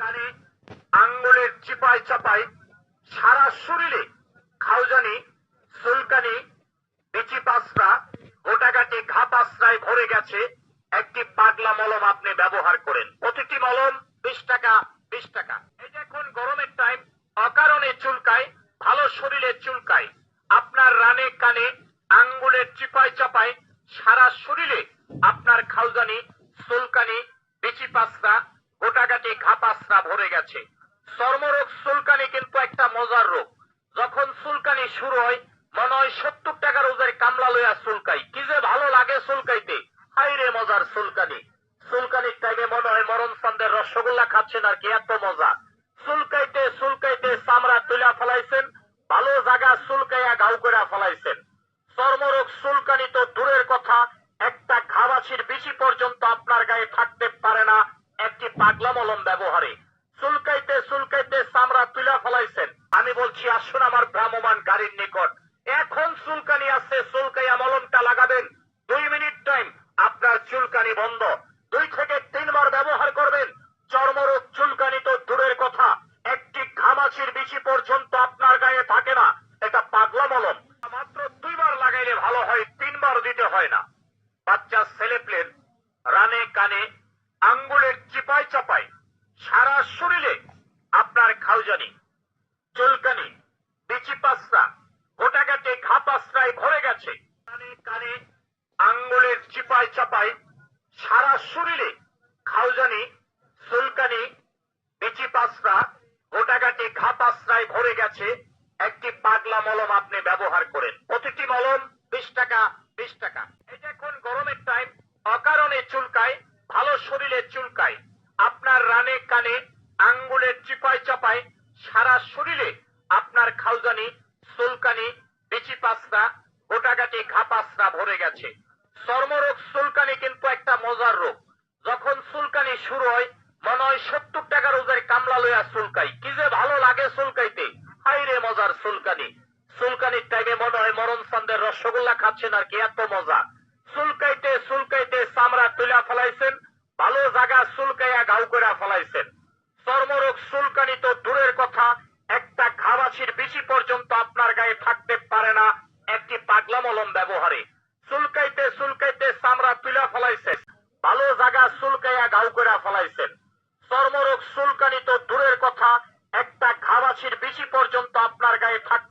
কানে আঙ্গুলের চিপায় চাপায় সারা শরীরে খাউজানি সুলকানি, বিচি পাসরা গোটাগাটি ঘা পাসরায় ভরে গেছে। একটি পাগলা মলম আপনি ব্যবহার করেন। প্রতিটি মলম বিশ টাকা বিশ টাকা। যে এখন গরমের টাইম অকারণে চুলকায়, ভালো শরীরে চুলকায়। আপনার রানে কানে আঙ্গুলের চিপায় চাপায় সারা শরীরে আপনার খাউজানি সুলকানি, বিচি পাসরা গোটাগাটি ঘা পাসরা ভরে গেছে। চর্মরোগ সুলকানি কিন্তু একটা মজার রোগ। যখন সুলকানি শুরু হয়, মনে হয় সত্তর টাকার ওদের কামলা লইয়া সুলকাই কি যে ভালো লাগে সুলকাইতে হাই রে মজার সুলকানি সুলকানির টাইমে মনে হয় মরণ সন্দের রসগোল্লা খাচ্ছেন আর কি, এত মজা। সুলকাইতে সুলকাইতে চামড়া তুলা ফেলাইছেন, ভালো জায়গা সুলকাইয়া গাউ করে ফেলাইছেন। চর্মরোগ সুলকানি তো দূরের কথা, একটা ঘাবাছির বেশি পর্যন্ত আপনার গায়ে থাকতে পারে না। পাগলা মলম ব্যবহারে। সুলকাইতে সুলকাইতে চামড়া তুলা ফেলাইছেন। আমি বলছি, আসুন আমার ভ্রাম্যমান গাড়ির নিকট। এখন চুলকানি আছে, চুলকাইয়া মলমটা লাগাবেন। দুই মিনিট টাইম, আপনার চুলকানি বন্ধ। দুই থেকে তিনবার ব্যবহার করবেন। চর্মরোগ চুলকানি তো দূরের কথা। একটি ঘামাচির বেশি পর্যন্ত আপনার গায়ে থাকে না। এটা পাগলা মলম মাত্র দুইবার লাগাইলে ভালো হয়, তিনবার দিতে হয় না। বাচ্চা ছেলেপ্লেন রানে কানে আঙ্গুলের চিপায় চাপায় সারা শরীরে আপনার খাউজানি চুলকানি, বিচি পাসরা গোটাগাটে ঘা পাসরায় ভরে গেছে। কানে কানে আঙ্গুলের চিপায় চাপায় সারা শরীরে খাউজানি চুলকানি, বিচি পাসরা গোটাগাটি ঘা পাসরায় ভরে গেছে। একটি পাগলা মলম আপনি ব্যবহার করেন। প্রতিটি মলম বিশ টাকা বিশ টাকা। এটা এখন গরমের টাইম অকারণে চুলকায় ভালো শরীরে চুলকায়। আপনার রানে কানে আঙ্গুলের চিপায় চাপায়, সারা শরীরে আপনার খাউজানি সুলকানি, বিচি পাসরা গোটাগাটি ঘা পাসরা ভরে গেছে। চর্মরোগ সুলকানি কিন্তু একটা মজার রোগ। যখন সুলকানি শুরু হয়, মনে হয় সত্তর টাকা ওদের কামলা লইয়া সুলকাই। কি যে ভালো লাগে সুলকাইতে। হাই রে মজার সুলকানি। সুলকানির টাইমে মনে হয় মরণ সন্দের রসগোল্লা খাচ্ছেন আর কি, এত মজা। চুলকাইতে চামড়া তুলা ফেলাইছেন, ভালো জায়গা সুলকাইয়া গাউ করে ফেলাইছেন। চর্মরোগ সুলকানি তো দূরের কথা, একটা ঘাবাছির বেশি পর্যন্ত আপনার গায়ে থাকতে পারে না, একটি পাগলামলম ব্যবহারে। চুলকাইতে চুলকাইতে চামড়া তুলা ফেলাইছেন, ভালো জায়গা সুলকাইয়া গাউ করে ফেলাইছেন। চর্মরোগ সুলকানি তো দূরের কথা, একটা ঘাবাছির বেশি পর্যন্ত আপনার গায়ে থাকতে